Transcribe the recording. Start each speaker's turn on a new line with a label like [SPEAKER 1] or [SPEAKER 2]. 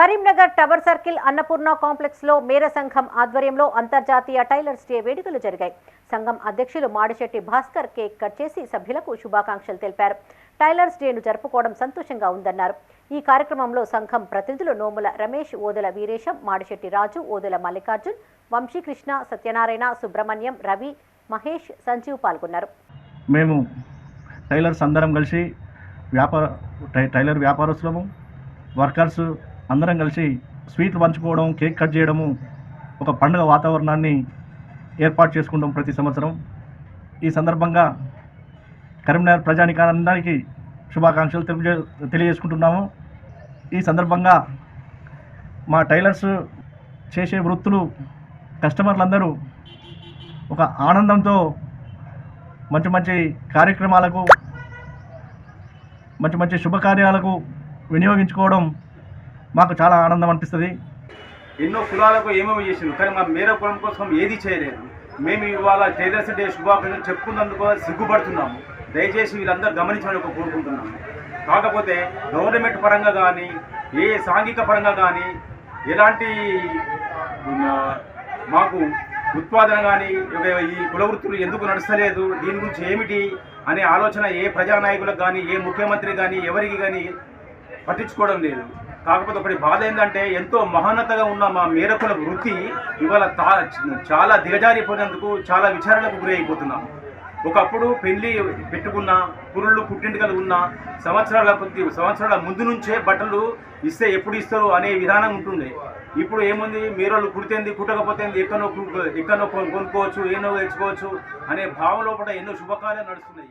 [SPEAKER 1] Karimnagar tower circle Annapurna కాంప్లెక్స్లో మేర సంఘం ఆధ్వర్యంలో అంతర్జాతీయ టైలర్స్ డే వేడుకలు జరిగాయి. సంఘం అధ్యక్షులు మాడిశెట్టి భాస్కర్ కేక్ కట్ చేసి సభ్యులకు శుభాకాంక్షలు తెలిపారు. టైలర్స్ డేను జరుపుకోవడం సంతోషంగా ఉందన్నారు. ఈ కార్యక్రమంలో సంఘం ప్రతినిధులు నోముల రమేష్ ఓదెల వీరేశం మాడిశెట్టి రాజు ఓదెల మల్లికార్జున్ వంశీకృష్ణ సత్యనారాయణ సుబ్రహ్మణ్యం రవి మహేష్ సంజీవ్ పాల్గొన్నారు.
[SPEAKER 2] మేము టైలర్స్ అందరం కలిసి వ్యాపార టైలర్ వ్యాపారస్తులము వర్కర్స్ అందరం కలిసి స్వీట్లు పంచుకోవడం కేక్ కట్ చేయడము ఒక పండుగ వాతావరణాన్ని ఏర్పాటు చేసుకుంటాం ప్రతి సంవత్సరం. ఈ సందర్భంగా కరీంనగర్ ప్రజానికానందానికి శుభాకాంక్షలు తెలియజే తెలియజేసుకుంటున్నాము. ఈ సందర్భంగా మా టైలర్స్ చేసే వృత్తులు కస్టమర్లందరూ ఒక ఆనందంతో మంచి మంచి కార్యక్రమాలకు మంచి మంచి శుభకార్యాలకు వినియోగించుకోవడం మాకు చాలా ఆనందం అనిపిస్తుంది.
[SPEAKER 3] ఎన్నో కులాలకు ఏమేమి చేసిండు కానీ మా మేర కులం కోసం ఏది చేయలేదు. మేము ఇవాళ టైలర్స్ డే శుభాకాంక్షలు చెప్పుకున్నందుకు సిగ్గుపడుతున్నాము. దయచేసి వీళ్ళందరూ గమనించాలని కోరుకుంటున్నాము. కాకపోతే గవర్నమెంట్ పరంగా కానీ ఏ సాంఘిక పరంగా కానీ ఎలాంటి మాకు ఉత్పాదన కానీ ఈ కుల వృత్తులు ఎందుకు నడుస్తలేదు దీని గురించి ఏమిటి అనే ఆలోచన ఏ ప్రజానాయకులకు కానీ ఏ ముఖ్యమంత్రి కానీ ఎవరికి కానీ పట్టించుకోవడం లేదు. కాకపోతే ఒకటి బాధ ఏంటంటే ఎంతో మహోన్నతగా ఉన్న మా మేరకుల వృత్తి ఇవాళ తా- చాలా దిగజారిపోయినందుకు చాలా విచారణకు గురి అయిపోతున్నాం ఒకప్పుడు పెళ్ళి పెట్టుకున్న పురుళ్ళు పుట్టింటికలు ఉన్న సంవత్సరాల కొద్ది సంవత్సరాల ముందు నుంచే బట్టలు ఇస్తే ఎప్పుడు ఇస్తారు అనే విధానం ఉంటుండే ఇప్పుడు ఏముంది? మీరోళ్ళు కుడితేంది కుట్టకపోతేంది ఎక్కడో కు- ఎక్కడో కొనుక్కోవచ్చు ఏనో తెచ్చుకోవచ్చు అనే భావం లోపల ఎన్నో శుభకార్యాలు నడుస్తున్నాయి.